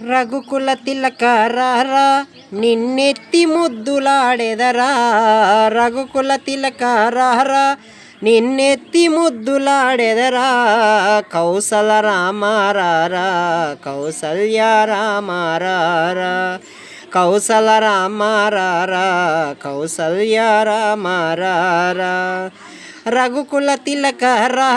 రఘుకుల తిలకారా నిన్నెత్తి ముద్దులాడెదరా రఘుకుల తిలకారా నిన్నెత్తి ముద్దులాడెదరా కౌసల రామారారా కౌసల్య రామారారా కౌసల రామారారా కౌసల్య రామారారా రఘుకుల తిలకారా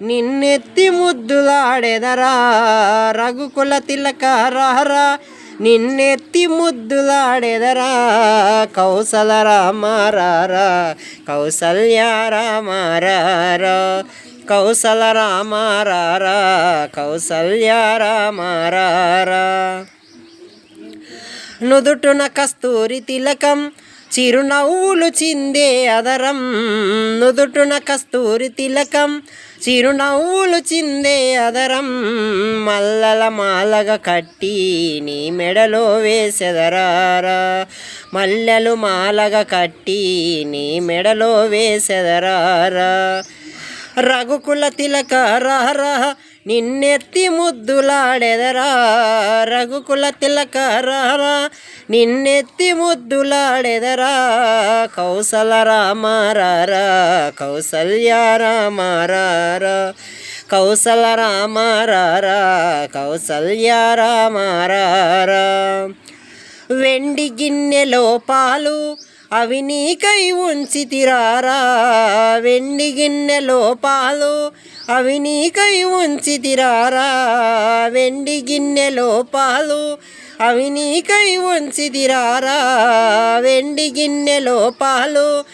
నిన్నెత్తి ముద్దులాడెదరా రఘుకుల తిలకారా నిన్నెత్తి ముద్దులాడెదరా కౌసల రామారారా కౌసల్య రామారారా కౌసల రామారారా కౌసల్య రామారారా నుదుటున కస్తూరి తిలకం చిరునవ్వులు చిందే అదరం నుదుటున కస్తూరి తిలకం. చిరునవ్వులు చిందే అదరం మల్లల మాలగ కట్టి నీ మెడలో వేసెదరారా. మల్లెలు మాలగ కట్టి నీ మెడలో వేసెదరారా. రఘుకుల తిలక రారా నిన్నెత్తి ముద్దులాడెదరా? రఘుకుల తిలకరారా నిన్నెత్తి ముద్దులాడెదరా? కౌసల రామారారా? కౌసల్య రామారారా? కౌసల రామారారా? కౌసల్య రామారారా? వెండి గిన్నెలో పాలు అవి నీకై ఉంచితిరారా? వెండి గిన్నెలో పాలు అవి నీకై ఉంచితిరారా? వెండి గిన్నెలో పాలు అవి నీకై ఉంచితిరారా? వెండి గిన్నెలో పాలు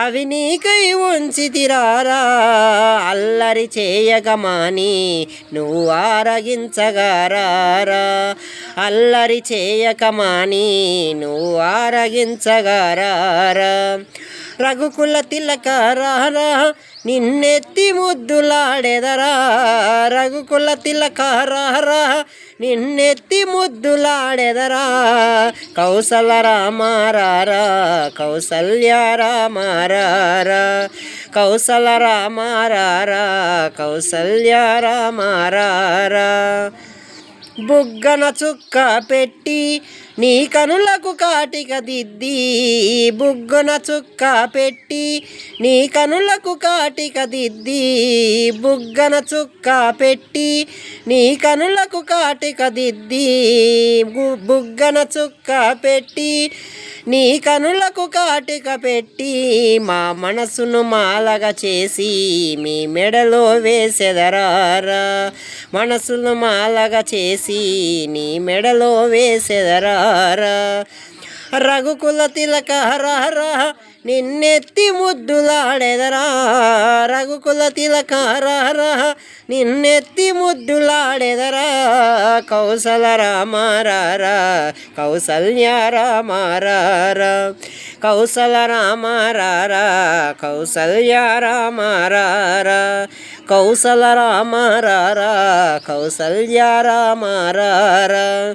అవి నీకై ఉంచితిరారా? అల్లరి చేయగమాని నువ్వు ఆరగించగారారా? అల్లరి చేయకమాని నువ్వు ఆరగించగారారా? రఘుకుల తిలకారారా నిన్నెత్తి ముద్దులాడెదరా? రఘుకుల తిలకారారా నిన్నెత్తి ముద్దులాడెదరా? కౌసల రామారారా కౌసల్య రామారారా? కౌసల రామారారా కౌసల్య రామారారా బుగ్గన చుక్క పెట్టి నీ కనులకు కాటిక దిద్ది బుగ్గన చుక్క పెట్టి నీ కనులకు కాటిక దిద్ది బుగ్గన చుక్క పెట్టి నీ కనులకు కాటిక దిద్ది బుగ్గన చుక్క పెట్టి నీ కనులకు కాటిక పెట్టి మా మనసును మాలగా చేసి మీ మెడలో వేసెదరారా. మనసును మాలగా చేసి నీ మెడలో వేసెదరా. వేసెదరారా రఘుకుల తిలక హర హర నిన్నెత్తి ముద్దులాడెదరా. రఘుకుల తిలక హర హర నిన్నెత్తి ముద్దులాడెదరా. కౌసల రామారారా కౌసల్య రామారారా కౌసల రామారారా కౌసల్య రామారారా కౌసల రామారారా కౌసల్య రామారారా